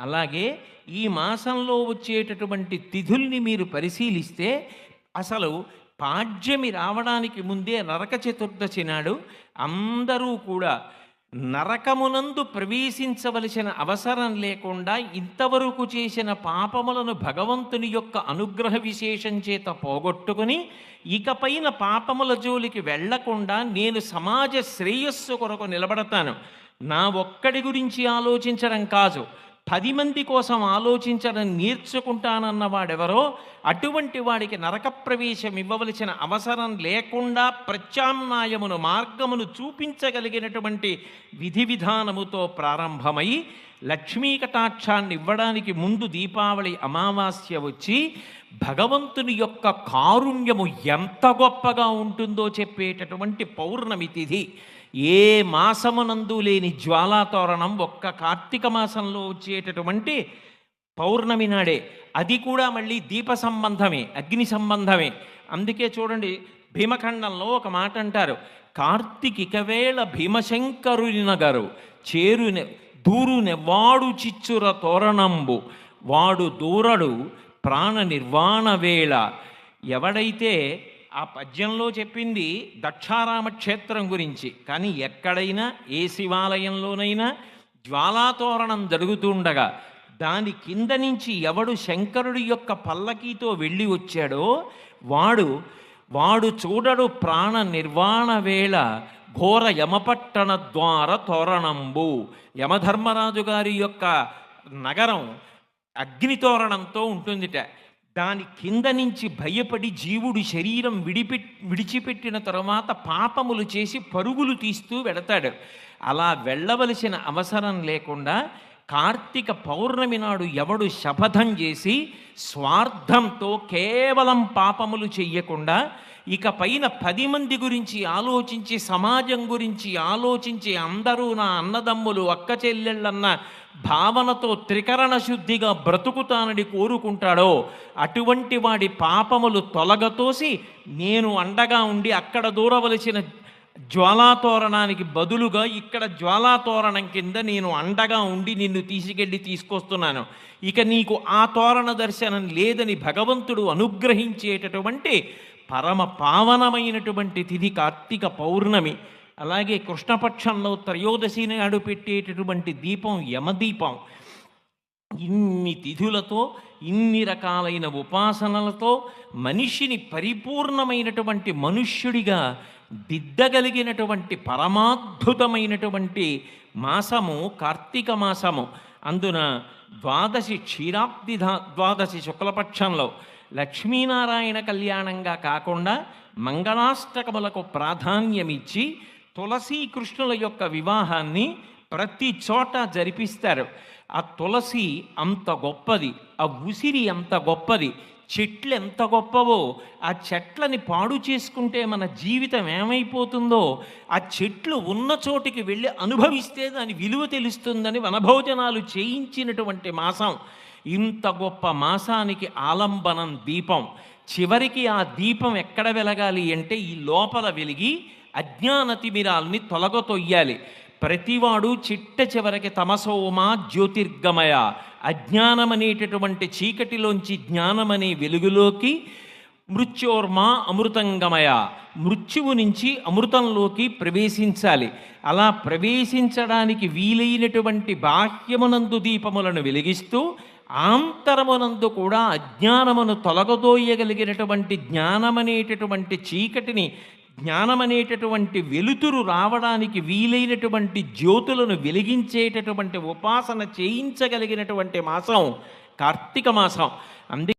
అలాగే ఈ మాసంలో వచ్చేటటువంటి తిథుల్ని మీరు పరిశీలిస్తే అసలు పాడ్యమి రావడానికి ముందే నరక చతుర్దశి నాడు అందరూ కూడా నరకమునందు ప్రవేశించవలసిన అవసరం లేకుండా ఇంతవరకు చేసిన పాపములను భగవంతుని యొక్క అనుగ్రహ విశేషం చేత పోగొట్టుకుని ఇకపైన పాపముల జోలికి వెళ్ళకుండా నేను సమాజ శ్రేయస్సు కొరకు నిలబడతాను. నా ఒక్కడి గురించి ఆలోచించడం కాదు. పది మంది కోసం ఆలోచించడం నేర్చుకుంటానన్న వాడెవరో అటువంటి వాడికి నరక ప్రవేశం ఇవ్వవలసిన అవసరం లేకుండా ప్రత్యామ్నాయమును మార్గమును చూపించగలిగినటువంటి విధి విధానముతో ప్రారంభమై లక్ష్మీ కటాక్షాన్ని ఇవ్వడానికి ముందు దీపావళి అమావాస్య వచ్చి భగవంతుని యొక్క కారుణ్యము ఎంత గొప్పగా ఉంటుందో చెప్పేటటువంటి పౌర్ణమి తిథి. ఏ మాసమునందు లేని జ్వాలాతోరణం ఒక్క కార్తీక మాసంలో వచ్చేటటువంటి పౌర్ణమి నాడే. అది కూడా మళ్ళీ దీప సంబంధమే అగ్ని సంబంధమే. అందుకే చూడండి భీమఖండంలో ఒక మాట అంటారు కార్తీకిక వేళ భీమశంకరుని నగరు చేరునె దూరునెవ్వాడు చిచ్చుర తోరణంబు. వాడు దూరడు ప్రాణ నిర్వాణ వేళ. ఎవడైతే ఆ పద్యంలో చెప్పింది దక్షారామ క్షేత్రం గురించి. కానీ ఎక్కడైనా ఏ శివాలయంలోనైనా జ్వాలాతోరణం జరుగుతుండగా దాని కింద నుంచి ఎవడు శంకరుడి యొక్క పల్లకీతో వెళ్ళి వచ్చాడో వాడు వాడు చూడడు ప్రాణ నిర్వాణ వేళ ఘోర యమపట్టణ ద్వార తోరణంబు. యమధర్మరాజు గారి యొక్క నగరం అగ్నితోరణంతో ఉంటుందిట. దాని కింద నుంచి భయపడి జీవుడు శరీరం విడిపె విడిచిపెట్టిన తరువాత పాపములు చేసి పరుగులు తీస్తూ వెడతాడు. అలా వెళ్ళవలసిన అవసరం లేకుండా కార్తీక పౌర్ణమి నాడు ఎవడు శపథం చేసి స్వార్థంతో కేవలం పాపములు చెయ్యకుండా ఇక పైన పది మంది గురించి ఆలోచించి సమాజం గురించి ఆలోచించి అందరూ నా అన్నదమ్ములు అక్క చెల్లెళ్ళన్న భావనతో త్రికరణ శుద్ధిగా బ్రతుకుతానని కోరుకుంటాడో అటువంటి వాడి పాపములు తొలగతోసి నేను అండగా ఉండి అక్కడ దూరవలసిన జ్వాలాతోరణానికి బదులుగా ఇక్కడ జ్వాలాతోరణం కింద నేను అండగా ఉండి నిన్ను తీసుకెళ్ళి తీసుకొస్తున్నాను. ఇక నీకు ఆ తోరణ దర్శనం లేదని భగవంతుడు అనుగ్రహించేటటువంటి పరమ పావనమైనటువంటి తిథి కార్తీక పౌర్ణమి అలాగే కృష్ణపక్షంలో త్రయోదశి నాడు పెట్టేటటువంటి దీపం యమదీపం. ఇన్ని తిథులతో ఇన్ని రకాలైన ఉపాసనలతో మనిషిని పరిపూర్ణమైనటువంటి మనుష్యుడిగా దిద్దగలిగినటువంటి పరమాద్భుతమైనటువంటి మాసము కార్తీక మాసము. అందున ద్వాదశి క్షీరాబ్ది ద్వాదశి శుక్లపక్షంలో లక్ష్మీనారాయణ కళ్యాణంగా కాకుండా మంగళాష్టకములకు ప్రాధాన్యమిచ్చి తులసీ కృష్ణుల యొక్క వివాహాన్ని ప్రతి చోట జరిపిస్తారు. ఆ తులసి అంత గొప్పది ఆ ఉసిరి అంత గొప్పది చెట్లు ఎంత గొప్పవో ఆ చెట్లని పాడు చేసుకుంటే మన జీవితం ఏమైపోతుందో ఆ చెట్లు ఉన్న చోటికి వెళ్ళి అనుభవిస్తే దాని విలువ తెలుస్తుందని వనభోజనాలు చేయించినటువంటి మాసం. ఇంత గొప్ప మాసానికి ఆలంబనం దీపం. చివరికి ఆ దీపం ఎక్కడ వెలగాలి అంటే ఈ లోపల వెలిగి అజ్ఞాన తిమిరాల్ని తొలగతొయ్యాలి ప్రతివాడు చిట్ట చివరికి తమసోమా జ్యోతిర్గమయ. అజ్ఞానమనేటటువంటి చీకటిలోంచి జ్ఞానమనే వెలుగులోకి మృత్యోర్మా అమృతంగమయ. మృత్యువు నుంచి అమృతంలోకి ప్రవేశించాలి. అలా ప్రవేశించడానికి వీలైనటువంటి బాహ్యమునందు దీపములను వెలిగిస్తూ ఆంతరమునందు కూడా అజ్ఞానమును తొలగదోయగలిగినటువంటి జ్ఞానమనేటటువంటి చీకటిని జ్ఞానమనేటటువంటి వెలుతురు రావడానికి వీలైనటువంటి జ్యోతులను వెలిగించేటటువంటి ఉపాసన చేయించగలిగినటువంటి మాసం కార్తీక మాసం. అందుకే